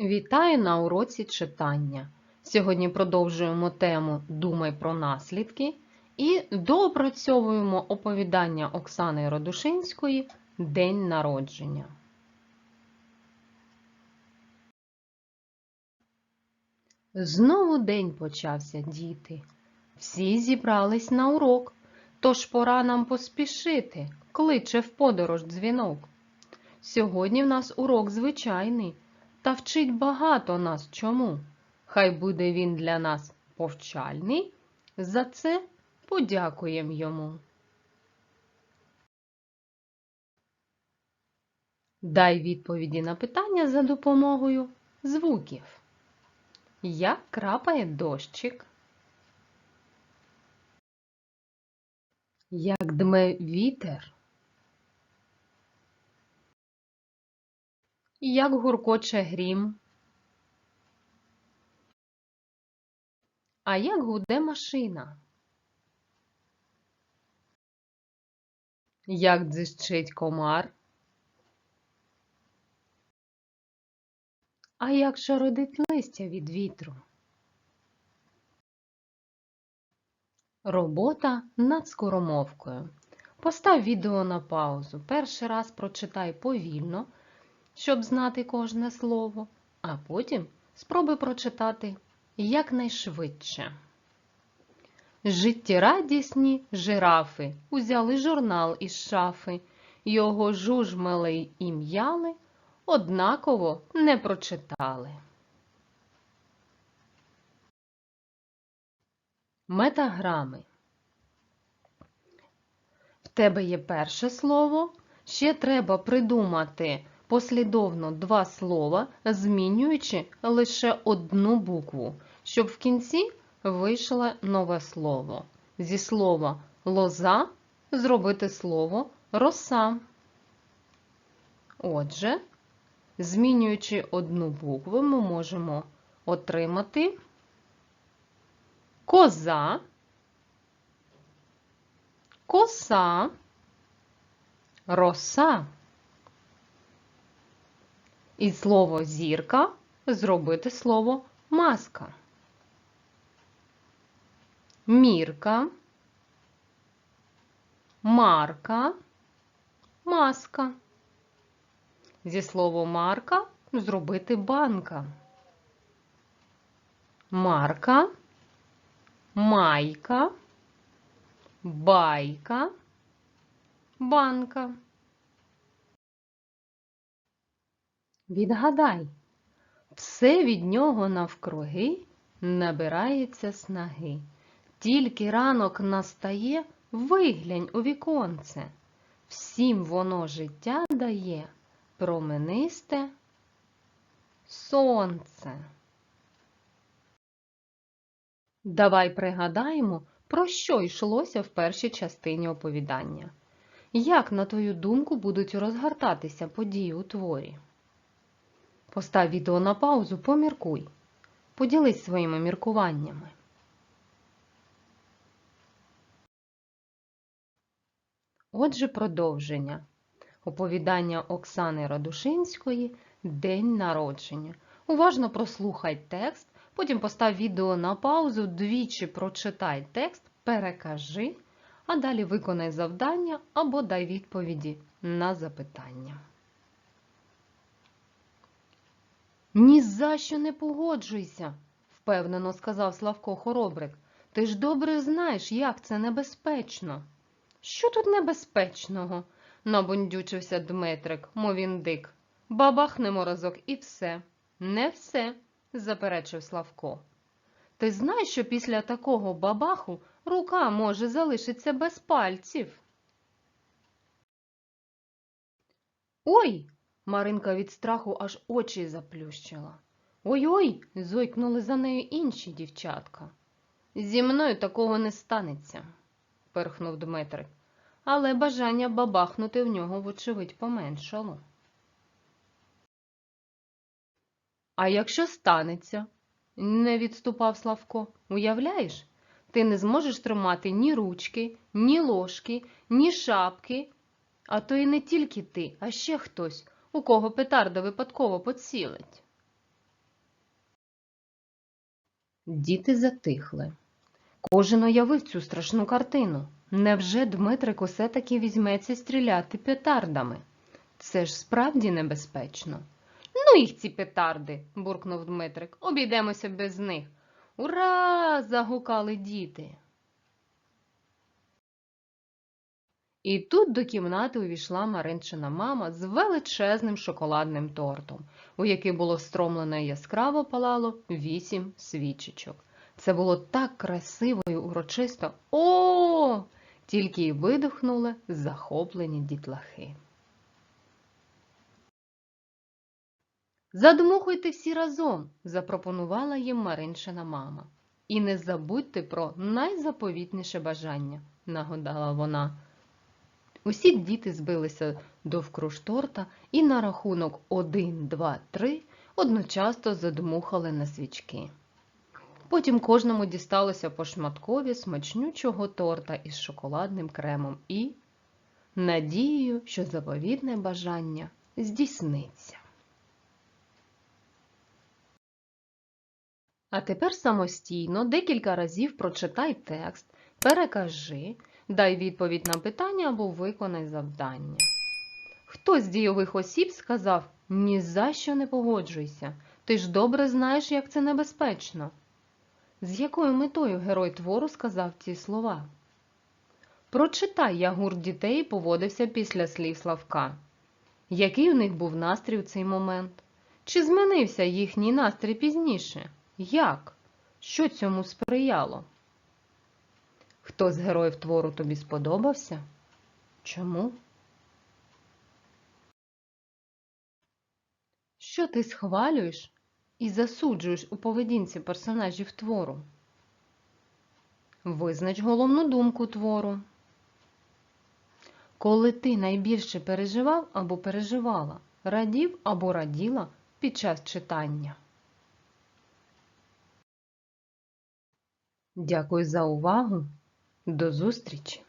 Вітаю на уроці читання. Сьогодні продовжуємо тему Думай про наслідки і доопрацьовуємо оповідання Оксани Родушинської День народження. Знову день почався, діти. Всі зібрались на урок, тож пора нам поспішити, кличе в подорож дзвінок. Сьогодні в нас урок звичайний, та вчить багато нас чому. Хай буде він для нас повчальний, за це подякуємо йому. Дай відповіді на питання за допомогою звуків. Як крапає дощик? Як дме вітер? Як гуркоче грім? А як гуде машина? Як дзищить комар? А як шародить листя від вітру? Робота над скоромовкою. Постав відео на паузу. Перший раз прочитай повільно, щоб знати кожне слово, а потім спробуй прочитати якнайшвидше. Життєрадісні жирафи узяли журнал із шафи, його жужмали і м'яли, однаково не прочитали. Метаграми. В тебе є перше слово, ще треба придумати послідовно два слова, змінюючи лише одну букву, щоб в кінці вийшло нове слово. Зі слова лоза зробити слово роса. Отже, змінюючи одну букву, ми можемо отримати коза, коса, роса. І слово зірка зробити слово маска. Мірка, марка, маска. Зі словом марка зробити банка. Марка, майка, байка, банка. Відгадай, все від нього навкруги набирається снаги. Тільки ранок настає, виглянь у віконце. Всім воно життя дає променисте сонце. Давай пригадаємо, про що йшлося в першій частині оповідання. Як, на твою думку, будуть розгортатися події у творі? Постав відео на паузу, поміркуй. Поділись своїми міркуваннями. Отже, продовження. Оповідання Оксани Радушинської День народження. Уважно прослухай текст, потім постав відео на паузу, двічі прочитай текст, перекажи, а далі виконай завдання або дай відповіді на запитання. Ні за що не погоджуйся, впевнено сказав Славко Хоробрик. Ти ж добре знаєш, як це небезпечно. Що тут небезпечного? набундючився Дмитрик, мов індик. Бабахнемо разок і все. Не все, заперечив Славко. Ти знаєш, що після такого бабаху рука може залишитися без пальців? Ой! Маринка від страху аж очі заплющила. Ой-ой, зойкнули за нею інші дівчатка. Зі мною такого не станеться, перхнув Дмитрик, але бажання бабахнути в нього, вочевидь, поменшало. А якщо станеться, не відступав Славко, уявляєш, ти не зможеш тримати ні ручки, ні ложки, ні шапки, а то і не тільки ти, а ще хтось у кого петарда випадково поцілить. Діти затихли. Кожен уявив цю страшну картину. Невже Дмитрик усе таки візьметься стріляти петардами? Це ж справді небезпечно. Ну їх ці петарди, буркнув Дмитрик. Обійдемося без них. Ура! загукали діти. І тут до кімнати увійшла Маринчина мама з величезним шоколадним тортом, у який було встромлено і яскраво палало вісім свічечок. Це було так красиво і урочисто. О! Тільки й видихнули захоплені дітлахи. Задмухуйте всі разом, запропонувала їм Маринчина мама. І не забудьте про найзаповітніше бажання, нагадала вона. Усі діти збилися довкруж торта і на рахунок 1, 2, 3 одночасно задмухали на свічки. Потім кожному дісталося по шматкові смачнючого торта із шоколадним кремом і надією, що заповідне бажання здійсниться. А тепер самостійно декілька разів прочитай текст, перекажи, дай відповідь на питання або виконай завдання. Хто з дійових осіб сказав «Ні за що не погоджуйся, ти ж добре знаєш, як це небезпечно. З якою метою герой твору сказав ці слова? Прочитай, як гурт дітей поводився після слів Славка. Який у них був настрій у цей момент? Чи змінився їхній настрій пізніше? Як? Що цьому сприяло? Хто з героїв твору тобі сподобався? Чому? Що ти схвалюєш і засуджуєш у поведінці персонажів твору? Визнач головну думку твору. Коли ти найбільше переживав або переживала, радів або раділа під час читання. Дякую за увагу. До зустрічі!